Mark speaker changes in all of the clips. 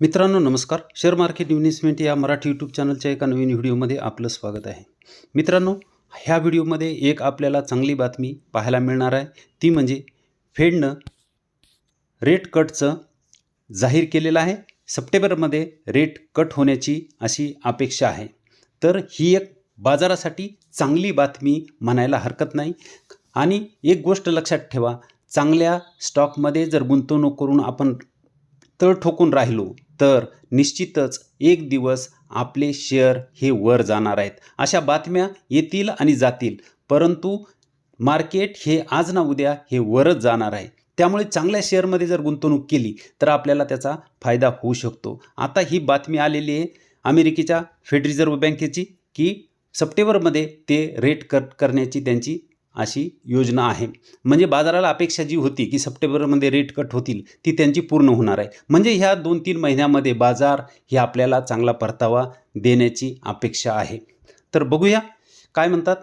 Speaker 1: मित्रांनो नमस्कार. Share market investment या मराठी यूट्यूब चॅनलच्या एका नवीन व्हिडिओमध्ये आपलं स्वागत आहे. मित्रांनो ह्या व्हिडिओमध्ये एक आपल्याला चांगली बातमी पाहायला मिळणार आहे. ती म्हणजे फेडनं रेट कटचं जाहीर केलेलं आहे. सप्टेंबरमध्ये रेट कट होण्याची अशी अपेक्षा आहे. तर ही एक बाजारासाठी चांगली बातमी म्हणायला हरकत नाही. आणि एक गोष्ट लक्षात ठेवा चांगल्या स्टॉकमध्ये जर गुंतवणूक करून आपण तळ ठोकून राहिलो तर निश्चितच एक दिवस आपले शेअर हे वर जाणार आहेत. अशा बातम्या येतील आणि जातील. परंतु मार्केट हे आज ना उद्या हे वरच जाणार आहे. त्यामुळे चांगल्या शेअरमध्ये जर गुंतवणूक केली तर आपल्याला त्याचा फायदा होऊ शकतो. आता ही बातमी आलेली आहे अमेरिकेच्या फेड रिझर्व्ह बँकेची की सप्टेंबरमध्ये ते रेट कट करण्याची त्यांची अशी योजना आहे. म्हणजे बाजाराला अपेक्षा जी होती की सप्टेंबरमध्ये रेट कट होतील ती त्यांची पूर्ण होणार आहे. म्हणजे ह्या दोन तीन महिन्यामध्ये बाजार हे आपल्याला चांगला परतावा देण्याची अपेक्षा आहे. तर बघूया काय म्हणतात?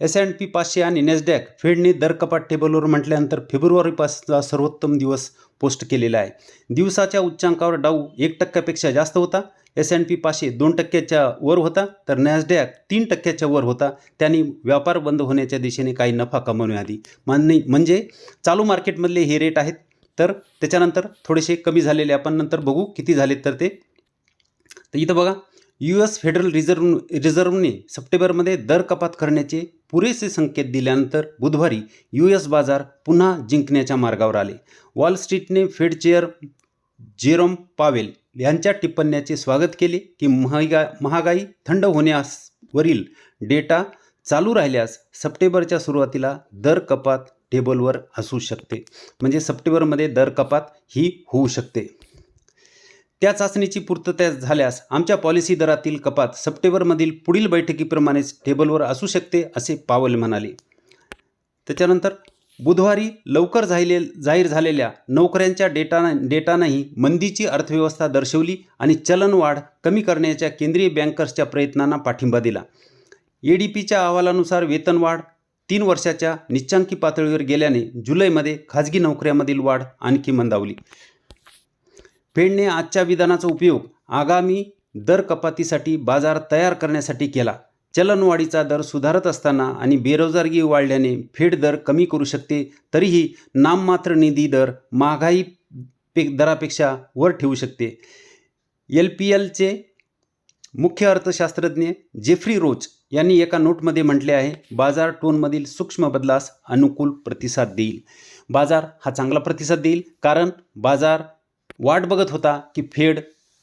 Speaker 1: एस अँड पी पाचशे आणि नेसडॅक फेडने दर कपात टेबलवर म्हटल्यानंतर फेब्रुवारीपासचा सर्वोत्तम दिवस पोस्ट केलेला आहे. दिवसाच्या उच्चांकावर डाऊ एक टक्क्यापेक्षा जास्त होता. एस अँड पी पाचशे दोन टक्क्याच्या वर होता तर नॅसडॅक तीन टक्क्याच्या वर होता. त्यांनी व्यापार बंद होण्याच्या दिशेने काही नफा कमवण्याआधी मान्य म्हणजे चालू मार्केटमधले हे रेट आहेत तर त्याच्यानंतर थोडेसे कमी झालेले. आपण नंतर बघू किती झाले तर ते. तर इथं बघा. यू एस फेडरल रिझर्व रिझर्व्हने सप्टेंबरमध्ये दर कपात करण्याचे पुरेसे संकेत दिल्यानंतर बुधवारी यू एस बाजार पुन्हा जिंकण्याच्या मार्गावर आले. वॉल स्ट्रीटने फेड चेअर जेरोम पावेल यांच्या टिप्पण्याचे स्वागत केले की महागा महागाई थंड होण्यावरील डेटा चालू राहिल्यास सप्टेंबरच्या सुरुवातीला दर कपात टेबलवर असू शकते. म्हणजे सप्टेंबरमध्ये दर कपात ही होऊ शकते. त्या चाचणीची पूर्तता झाल्यास आमच्या पॉलिसी दरातील कपात सप्टेंबरमधील पुढील बैठकीप्रमाणेच टेबलवर असू शकते असे पावल म्हणाले. त्याच्यानंतर बुधवारी लवकर झाले जाहीर झालेल्या नोकऱ्यांच्या डेटा डेटानंही मंदीची अर्थव्यवस्था दर्शवली आणि चलनवाढ कमी करण्याच्या केंद्रीय बँकर्सच्या प्रयत्नांना पाठिंबा दिला. ए डी पीच्या अहवालानुसार वेतनवाढ तीन वर्षाच्या निच्चांकी पातळीवर गेल्याने जुलैमध्ये खाजगी नोकऱ्यामधील वाढ आणखी मंदावली. फेडने आजच्या विधानाचा उपयोग आगामी दर कपातीसाठी बाजार तयार करण्यासाठी केला. चलनवाढीचा दर सुधारत असताना आणि बेरोजगारी वाढल्याने फेड दर कमी करू शकते तरीही नाममात्र निधी दर महागाई पे दरापेक्षा वर ठेवू शकते. एल पी एलचे मुख्य अर्थशास्त्रज्ञ जेफ्री रोच यांनी एका नोटमध्ये म्हटले आहे बाजार टोनमधील सूक्ष्म बदलास अनुकूल प्रतिसाद देईल. बाजार हा चांगला प्रतिसाद देईल कारण बाजार वाट बघत होता की फेड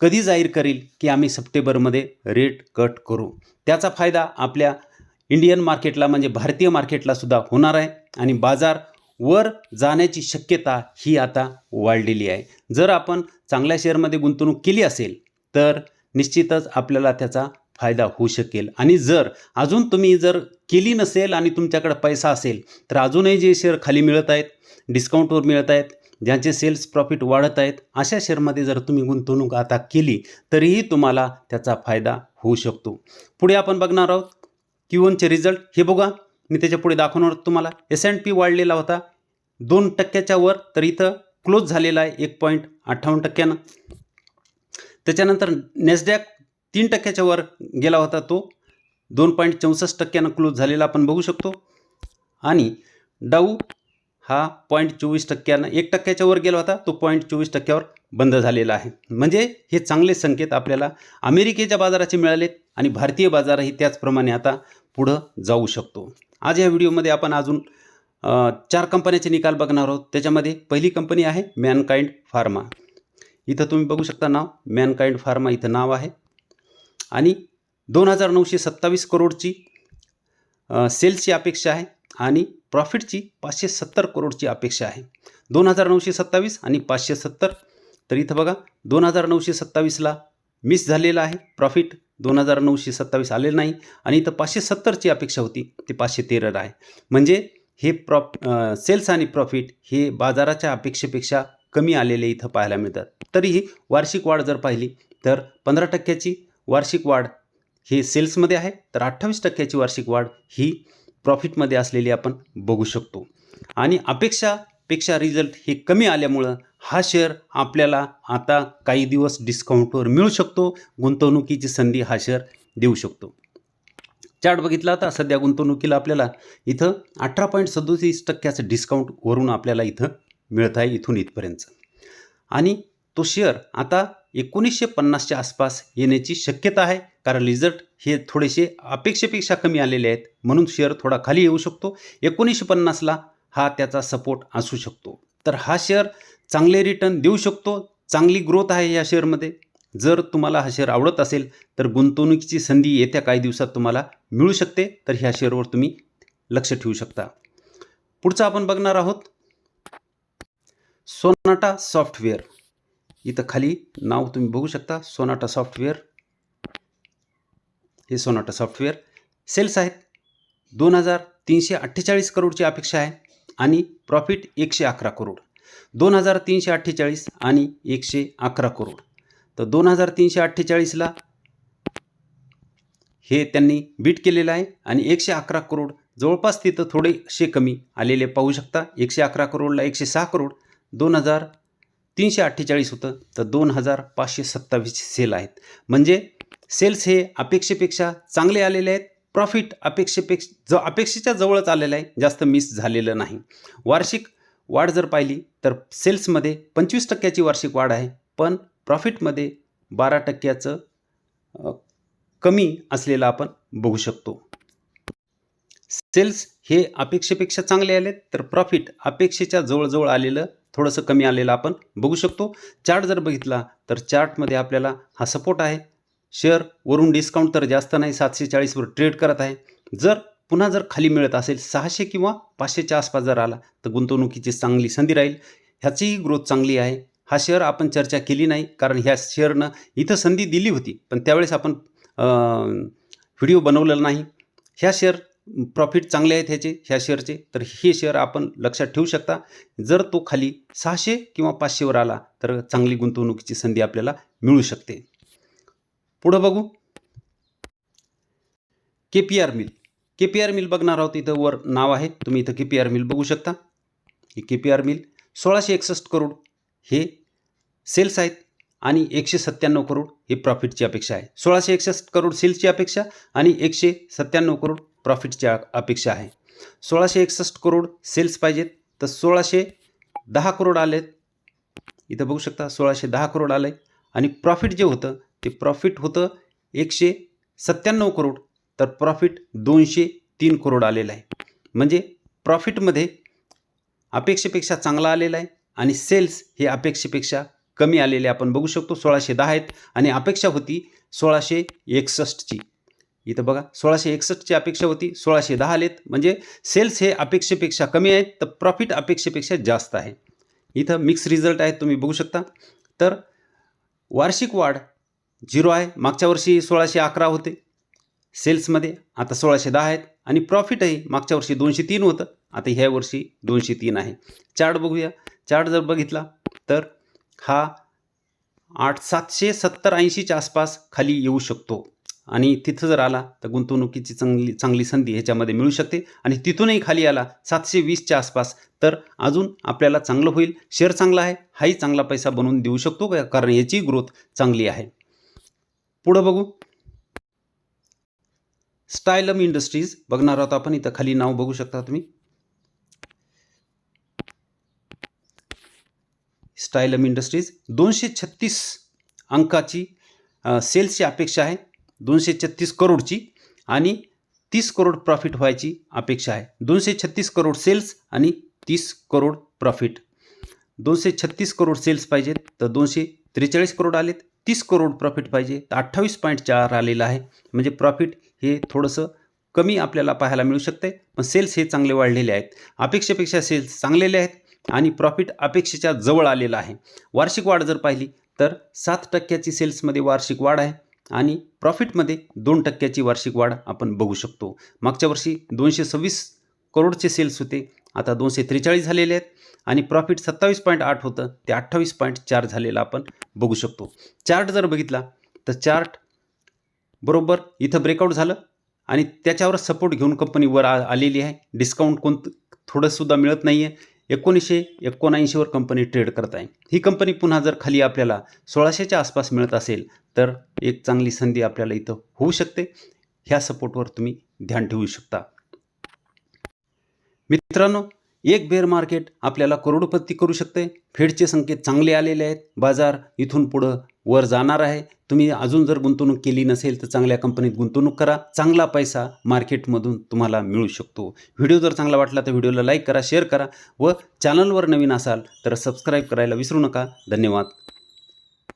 Speaker 1: कधी जाहीर करेल की आम्ही सप्टेंबरमध्ये रेट कट करू. त्याचा फायदा आपल्या इंडियन मार्केटला म्हणजे भारतीय मार्केटला सुद्धा होणार आहे आणि बाजार वर जाण्याची शक्यता ही आता वाढलेली आहे. जर आपण चांगल्या शेअरमध्ये गुंतवणूक केली असेल तर निश्चितच आपल्याला त्याचा फायदा होऊ शकेल. आणि जर अजून तुम्ही जर केली नसेल आणि तुमच्याकडे पैसा असेल तर अजूनही जे शेअर खाली मिळत आहेत डिस्काउंटवर मिळत आहेत ज्यांचे सेल्स प्रॉफिट वाढत आहेत अशा शेअरमध्ये जर तुम्ही गुंतवणूक आता केली तरीही तुम्हाला त्याचा फायदा होऊ शकतो. पुढे आपण बघणार आहोत क्यूवनचे रिझल्ट हे बघा मी त्याच्या पुढे दाखवणार तुम्हाला. एस अँड पी वाढलेला होता. दोन टक्क्याच्या वर तर इथं क्लोज झालेला आहे एक पॉईंट अठ्ठावन्न टक्क्यानं. त्याच्यानंतर नेसडॅक तीन टक्क्याच्या वर गेला होता तो. दोन पॉईंट चौसष्ट टक्क्यानं क्लोज झालेला आपण बघू शकतो. आणि डाऊ हा पॉईंट चोवीस टक्क्यानं एक टक्क्याच्या वर गेला होता. तो पॉईंट चोवीस टक्क्यावर बंद झालेला आहे. म्हणजे हे चांगले संकेत आपल्याला अमेरिकेच्या बाजाराचे मिळालेत आणि भारतीय बाजारही त्याचप्रमाणे आता पुढं जाऊ शकतो. आज या व्हिडिओमध्ये आपण अजून चार कंपन्याचे निकाल बघणार आहोत. त्याच्यामध्ये पहिली कंपनी आहे मॅनकाइंड फार्मा. इथं तुम्ही बघू शकता नाव. मॅनकाइंड फार्मा इथं नाव आहे. आणि दोन हजार नऊशे सत्तावीस करोडची सेल्सची अपेक्षा आहे. आणि प्रॉफिटची पाचशे सत्तर करोडची अपेक्षा आहे. दोन हजार नऊशे सत्तावीस आणि पाचशे सत्तर. तर इथं बघा दोन हजार नऊशे सत्तावीसला मिस झालेला आहे प्रॉफिट दोन हजार नऊशे सत्तावीस आलेलं नाही आणि इथं पाचशे सत्तरची अपेक्षा होती ते पाचशे तेरा आहे. म्हणजे हे प्रॉप सेल्स आणि प्रॉफिट हे बाजाराच्या अपेक्षेपेक्षा कमी आलेले इथं पाहायला मिळतात. तरीही वार्षिक वाढ जर पाहिली तर पंधरा टक्क्याची वार्षिक वाढ हे सेल्समध्ये आहे तर अठ्ठावीस टक्क्याची वार्षिक वाढ ही प्रॉफिटमध्ये असलेली आपण बघू शकतो. आणि अपेक्षापेक्षा रिझल्ट हे कमी आल्यामुळं हा शेअर आपल्याला आता काही दिवस डिस्काउंटवर मिळू शकतो. गुंतवणुकीची संधी हा शेअर देऊ शकतो. चार्ट बघितला आता सध्या गुंतवणुकीला आपल्याला इथं अठरा पॉईंट सदोतीस टक्क्याचं डिस्काउंट वरून आपल्याला इथं मिळत आहे इथून इथपर्यंत. आणि तो शेअर आता एकोणीसशे पन्नासच्या आसपास येण्याची शक्यता आहे. कारण रिझल्ट हे थोडेसे अपेक्षेपेक्षा कमी आलेले आहेत. म्हणून शेअर थोडा खाली येऊ शकतो. एकोणीसशे पन्नासला हा त्याचा सपोर्ट असू शकतो. तर हा शेअर चांगले रिटर्न देऊ शकतो. चांगली ग्रोथ आहे या शेअरमध्ये जर तुम्हाला हा शेअर आवडत असेल तर गुंतवणुकीची संधी येत्या काही दिवसात तुम्हाला मिळू शकते. तर ह्या शेअरवर तुम्ही लक्ष ठेवू शकता. पुढचं आपण बघणार आहोत. Sonata software. इथं खाली नाव तुम्ही बघू शकता. Sonata software. हे सोनाटा सॉफ्टवेअर सेल्स आहेत. दोन हजार तीनशे अठ्ठेचाळीस करोडची अपेक्षा आहे आणि प्रॉफिट एकशे अकरा करोड. दोन हजार तीनशे अठ्ठेचाळीस आणि एकशे अकरा करोड. तर दोन हजार तीनशे अठ्ठेचाळीसला हे त्यांनी बीट केलेलं आहे आणि एकशे अकरा करोड जवळपास तिथं थोडेसे कमी आलेले पाहू शकता. एकशे अकरा करोडला एकशे सहा करोड दोन हजार तीनशे अठ्ठेचाळीस होतं. तर दोन हजार पाचशे सत्तावीस सेल आहेत. म्हणजे सेल्स हे अपेक्षेपेक्षा चांगले आलेले आहेत. प्रॉफिट अपेक्षेपेक्षा ज अपेक्षेच्या जवळच आलेलं आहे जास्त मिस झालेलं नाही. वार्षिक वाढ जर पाहिली तर सेल्समध्ये पंचवीस टक्क्याची वार्षिक वाढ आहे. पण प्रॉफिटमध्ये बारा टक्क्याचं कमी असलेलं आपण बघू शकतो. सेल्स हे अपेक्षेपेक्षा चांगले आले तर प्रॉफिट अपेक्षेच्या जवळजवळ आलेलं थोडंसं कमी आलेलं आपण बघू शकतो. चार्ट जर बघितला तर चार्टमध्ये आपल्याला हा सपोर्ट आहे. शेअर वरून डिस्काउंट तर जास्त नाही सातशे चाळीसवर ट्रेड करत आहे. जर पुन्हा जर खाली मिळत असेल सहाशे किंवा पाचशेच्या आसपास जर आला तर गुंतवणुकीची चांगली संधी राहील. ह्याचीही ग्रोथ चांगली आहे. हा शेअर आपण चर्चा केली नाही कारण ह्या शेअरनं इथं संधी दिली होती पण त्यावेळेस आपण व्हिडिओ बनवलेला नाही. ह्या शेअर प्रॉफिट चांगले आहेत ह्याचे ह्या शेअरचे तर हे शेअर आपण लक्षात ठेवू शकता. जर तो खाली सहाशे किंवा पाचशेवर आला तर चांगली गुंतवणुकीची संधी आपल्याला मिळू शकते. पुढं बघू. K P R mill. K P R mill बघणार आहोत इथं वर नाव आहे. तुम्ही इथं के पी आर मिल बघू शकता. हे के पी आर मिल सोळाशे एकसष्ट करोड हे सेल्स आहेत आणि एकशे सत्त्याण्णव करोड हे प्रॉफिटची अपेक्षा आहे. सोळाशे एकसष्ट करोड सेल्सची अपेक्षा आणि एकशे सत्त्याण्णव करोड प्रॉफिटची अपेक्षा आहे. सोळाशे एकसष्ट करोड सेल्स पाहिजेत. तर सोळाशे दहा करोड आलेत. इथं बघू शकता सोळाशे दहा करोड आलं आहे आणि प्रॉफिट जे होतं ते प्रॉफिट होतं एकशे सत्त्याण्णव करोड तर प्रॉफिट दोनशे तीन करोड आलेलं आहे. म्हणजे प्रॉफिटमध्ये अपेक्षेपेक्षा चांगला आलेला आहे आणि सेल्स हे अपेक्षेपेक्षा कमी आलेले आपण बघू शकतो सोळाशे दहा आहेत आणि अपेक्षा होती सोळाशे एकसष्टची इथं बघा सोळाशे एकसष्टची अपेक्षा होती सोळाशे दहा आलेत. म्हणजे सेल्स हे अपेक्षेपेक्षा कमी आहेत तर प्रॉफिट अपेक्षेपेक्षा जास्त आहे. इथं मिक्स रिझल्ट आहेत तुम्ही बघू शकता. तर वार्षिक वाढ झिरो आहे. मागच्या वर्षी सोळाशे अकरा होते. सेल्समध्ये आता सोळाशे दहा आहेत. आणि प्रॉफिटही मागच्या वर्षी दोनशे तीन होतं. आता ह्या वर्षी दोनशे तीन आहे. चार्ट बघूया. चार्ट जर बघितला तर हा आठ सातशे सत्तर ऐंशीच्या आसपास खाली येऊ शकतो. आणि तिथं जर आला तर गुंतवणुकीची चांगली चांगली संधी ह्याच्यामध्ये मिळू शकते. आणि तिथूनही खाली आला सातशे वीसच्या आसपास तर अजून आपल्याला चांगलं होईल. शेअर चांगला आहे. हाही चांगला पैसा बनवून देऊ शकतो का कारण याची ग्रोथ चांगली आहे. पुढं बघू. स्टायलम इंडस्ट्रीज बघणार आहोत आपण. इथं खाली नाव बघू शकता तुम्ही. स्टायलम इंडस्ट्रीज. दोनशे छत्तीस अंकाची सेल्सची अपेक्षा आहे. दोनशे छत्तीस करोडची आणि तीस करोड प्रॉफिट व्हायची अपेक्षा आहे. दोनशे छत्तीस करोड सेल्स आणि तीस करोड प्रॉफिट. दोनशे छत्तीस करोड सेल्स पाहिजेत. तर दोनशे त्रेचाळीस करोड आलेत. तीस करोड प्रॉफिट पाहिजे. तर अठ्ठावीस पॉईंट चार आलेलं आहे. म्हणजे प्रॉफिट हे थोडंसं कमी आपल्याला पाहायला मिळू शकते पण सेल्स हे चांगले वाढलेले आहेत. अपेक्षेपेक्षा सेल्स चांगलेले आहेत आणि प्रॉफिट अपेक्षेच्या जवळ आलेलं आहे. वार्षिक वाढ जर पाहिली तर सात टक्क्याची सेल्समध्ये वार्षिक वाढ आहे आणि प्रॉफिटमध्ये दोन टक्क्याची वार्षिक वाढ आपण बघू शकतो. मागच्या वर्षी दोनशे सव्वीस करोडचे सेल्स होते. आता दोनशे त्रेचाळीस झालेले आहेत आणि प्रॉफिट सत्तावीस पॉईंट आठ होतं. ते अठ्ठावीस पॉईंट चार झालेलं आपण बघू शकतो. चार्ट जर बघितला तर चार्ट बरोबर इथं ब्रेकआउट झालं आणि त्याच्यावर सपोर्ट घेऊन कंपनी वर आ आलेली आहे. डिस्काउंट कोण थोडंसुद्धा मिळत नाही आहे एकोणीसशे एकोणऐंशीवर कंपनी ट्रेड करत आहे. ही कंपनी पुन्हा जर खाली आपल्याला सोळाशेच्या आसपास मिळत असेल तर एक चांगली संधी आपल्याला इथं होऊ शकते. ह्या सपोर्टवर तुम्ही ध्यान ठेवू शकता. मित्रांनो एक बेअर मार्केट आपल्याला करोडपती करू शकते. फेडचे संकेत चांगले आलेले आहेत. बाजार इथून पुढं वर जाणार आहे. तुम्ही अजून जर गुंतवणूक केली नसेल तर चांगल्या कंपनीत गुंतवणूक करा. चांगला पैसा मार्केटमधून तुम्हाला मिळू शकतो. व्हिडिओ जर चांगला वाटला तर व्हिडिओला लाईक करा शेअर करा व चॅनलवर नवीन असाल तर सबस्क्राईब करायला विसरू नका. धन्यवाद.